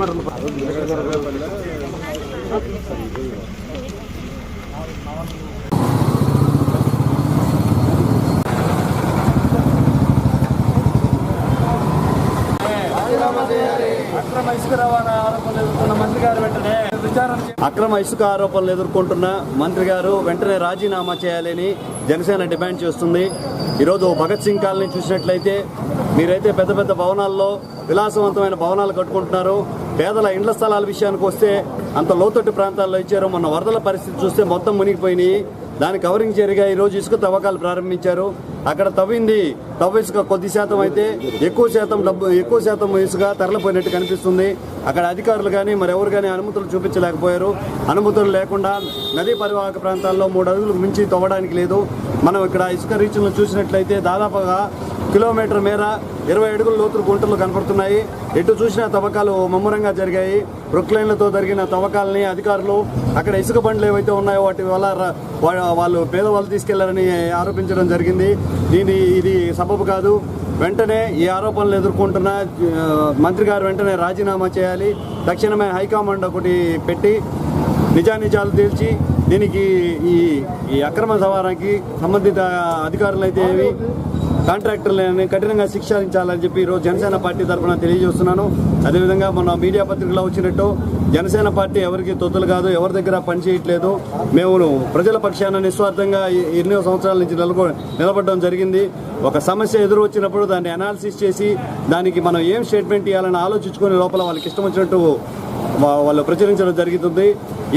ఆరోపణలు ఎదుర్కొన్న మంత్రి గారు వెంటనే అక్రమ ఇసుక ఆరోపణలు ఎదుర్కొంటున్న మంత్రి గారు వెంటనే రాజీనామా చేయాలని జనసేన డిమాండ్ చేస్తుంది. ఈరోజు భగత్ సింగ్ కాలనీ చూసినట్లయితే మీరైతే పెద్ద పెద్ద భవనాల్లో విలాసవంతమైన భవనాలు కట్టుకుంటున్నారు. పేదల ఇండ్ల స్థలాల విషయానికి వస్తే అంత లోతట్టు ప్రాంతాల్లో ఇచ్చారు. మొన్న వరదల పరిస్థితి చూస్తే మొత్తం మునిగిపోయినాయి. దాని కవరింగ్ జరిగా ఈరోజు ఇసుక తవ్వకాలు ప్రారంభించారు. అక్కడ తవ్వింది. తవ్వ ఇసుక కొద్ది శాతం అయితే ఎక్కువ శాతం డబ్బు ఎక్కువ శాతం ఇసుక తరలిపోయినట్టు కనిపిస్తుంది. అక్కడ అధికారులు కానీ మరెవరు కానీ అనుమతులు చూపించలేకపోయారు. అనుమతులు లేకుండా నదీ పరివాహక ప్రాంతాల్లో మూడు అడుగులు మించి తవ్వడానికి లేదు. మనం ఇక్కడ ఇసుక రీచ్లను చూసినట్లయితే దాదాపుగా కిలోమీటర్ మేర ఇరవై అడుగుల లోతులు గుంటలు కనపడుతున్నాయి. ఎటు చూసినా తవ్వకాలు ముమ్మరంగా జరిగాయి. బ్రుక్లైన్లతో జరిగిన తవ్వకాలని అధికారులు అక్కడ ఇసుక బండ్లు ఏవైతే ఉన్నాయో వాటి వల్ల వాళ్ళు పేదవాళ్ళు తీసుకెళ్ళారని ఆరోపించడం జరిగింది. దీని ఇది సబబు కాదు. వెంటనే ఈ ఆరోపణలు ఎదుర్కొంటున్న మంత్రి గారు వెంటనే రాజీనామా చేయాలి. తక్షణమే హైకమాండ్ ఒకటి పెట్టి నిజానిజాలు తేల్చి దీనికి ఈ ఈ అక్రమ సవారానికి సంబంధిత అధికారులు అయితే ఏవి కాంట్రాక్టర్లని కఠినంగా శిక్షించాలని చెప్పి ఈరోజు జనసేన పార్టీ తరఫున తెలియజేస్తున్నాను. అదేవిధంగా మొన్న మీడియా పత్రికలో వచ్చినట్టు జనసేన పార్టీ ఎవరికి తొత్తులు కాదు ఎవరి దగ్గర పని చేయట్లేదు. మేము ప్రజల పక్షాన నిస్వార్థంగా ఎన్నో సంవత్సరాల నుంచి నిలబ నిలబడడం జరిగింది. ఒక సమస్య ఎదురు వచ్చినప్పుడు దాన్ని అనాలిసిస్ చేసి దానికి మనం ఏం స్టేట్మెంట్ ఇవ్వాలని ఆలోచించుకునే లోపల వాళ్ళకి ఇష్టం వచ్చినట్టు వాళ్ళు ప్రచురించడం జరుగుతుంది.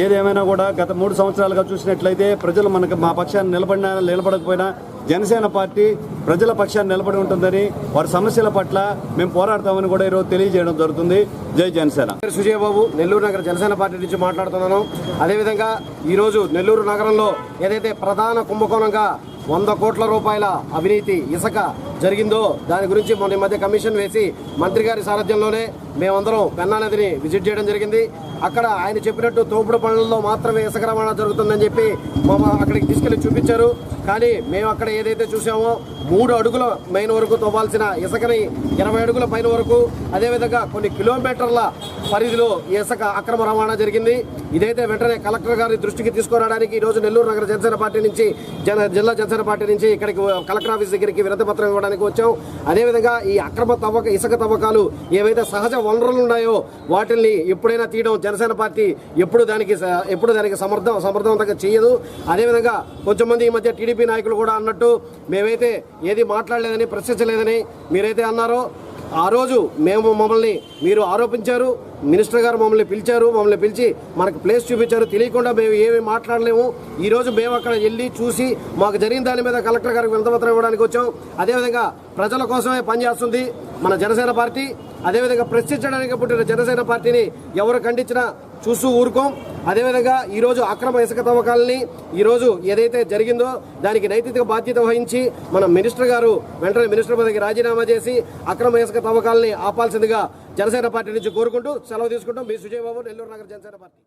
ఏదేమైనా కూడా గత మూడు సంవత్సరాలుగా చూసినట్లయితే ప్రజలు మనకు మా పక్షాన్ని నిలబడినా నిలబడకపోయినా జనసేన పార్టీ ప్రజల పక్షాన్ని నిలబడి ఉంటుందని వారి సమస్యల పట్ల మేము పోరాడతామని కూడా ఈరోజు తెలియజేయడం జరుగుతుంది. జై జనసేన. సుజయబాబు నెల్లూరు నగర జనసేన పార్టీ నుంచి మాట్లాడుతున్నాను. అదేవిధంగా ఈరోజు నెల్లూరు నగరంలో ఏదైతే ప్రధాన కుంభకోణంగా వంద కోట్ల రూపాయల అవినీతి ఇసుక జరిగిందో దాని గురించి మొన్న ఈ మధ్య కమిషన్ వేసి మంత్రి గారి సారథ్యంలోనే మేమందరం పెన్నా నదిని విజిట్ చేయడం జరిగింది. అక్కడ ఆయన చెప్పినట్టు తోపుడు పనులలో మాత్రమే ఇసుక రవాణా జరుగుతుందని చెప్పి మా అక్కడికి తీసుకెళ్ళి చూపించారు. కానీ మేము అక్కడ ఏదైతే చూసామో మూడు అడుగుల మైన వరకు తవ్వాల్సిన ఇసుకని ఇరవై అడుగుల పైన వరకు అదేవిధంగా కొన్ని కిలోమీటర్ల పరిధిలో ఇసుక అక్రమ రవాణా జరిగింది. ఇదైతే వెంటనే కలెక్టర్ గారి దృష్టికి తీసుకురావడానికి ఈ రోజు నెల్లూరు నగర జనసేన పార్టీ నుంచి జన జిల్లా జనసేన పార్టీ నుంచి ఇక్కడికి కలెక్టర్ ఆఫీస్ దగ్గరికి వినతి పత్రం ఇవ్వడానికి వచ్చాం. అదేవిధంగా ఈ అక్రమ తవ్వక ఇసుక తవ్వకాలు ఏవైతే సహజ వనరులు ఉన్నాయో వాటిల్ని ఎప్పుడైనా తీయడం జనసేన పార్టీ ఎప్పుడు దానికి ఎప్పుడు దానికి సమర్థం సమర్థవంతంగా చేయదు. అదేవిధంగా కొంచెం మంది ఈ మధ్య టీడీపీ నాయకులు కూడా అన్నట్టు మేమైతే ఏది మాట్లాడలేదని ప్రశ్నించలేదని మీరైతే అన్నారో ఆ రోజు మేము మమ్మల్ని మీరు ఆరోపించారు మినిస్టర్ గారు మమ్మల్ని పిలిచారు మమ్మల్ని పిలిచి మనకు ప్లేస్ చూపించారు. తెలియకుండా మేము ఏమి మాట్లాడలేము. ఈరోజు మేము అక్కడ వెళ్ళి చూసి మాకు జరిగిన దాని మీద కలెక్టర్ గారికి వినతపత్రం ఇవ్వడానికి వచ్చాం. అదేవిధంగా ప్రజల కోసమే పనిచేస్తుంది మన జనసేన పార్టీ. అదేవిధంగా ప్రశ్నించడానికి పుట్టిన జనసేన పార్టీని ఎవరు ఖండించినా చూస్తూ ఊరుకోం. అదేవిధంగా ఈరోజు అక్రమ ఇసుక తవ్వకాలని ఈరోజు ఏదైతే జరిగిందో దానికి నైతిక బాధ్యత వహించి మన మినిస్టర్ గారు వెంటనే మినిస్టర్ పదవికి రాజీనామా చేసి అక్రమ ఇసుక తవ్వకాలని ఆపాల్సిందిగా జనసేన పార్టీ నుంచి కోరుకుంటూ సెలవు తీసుకుంటాం. మీ సుజయ్ బాబు నెల్లూరు నగర జనసేన పార్టీ.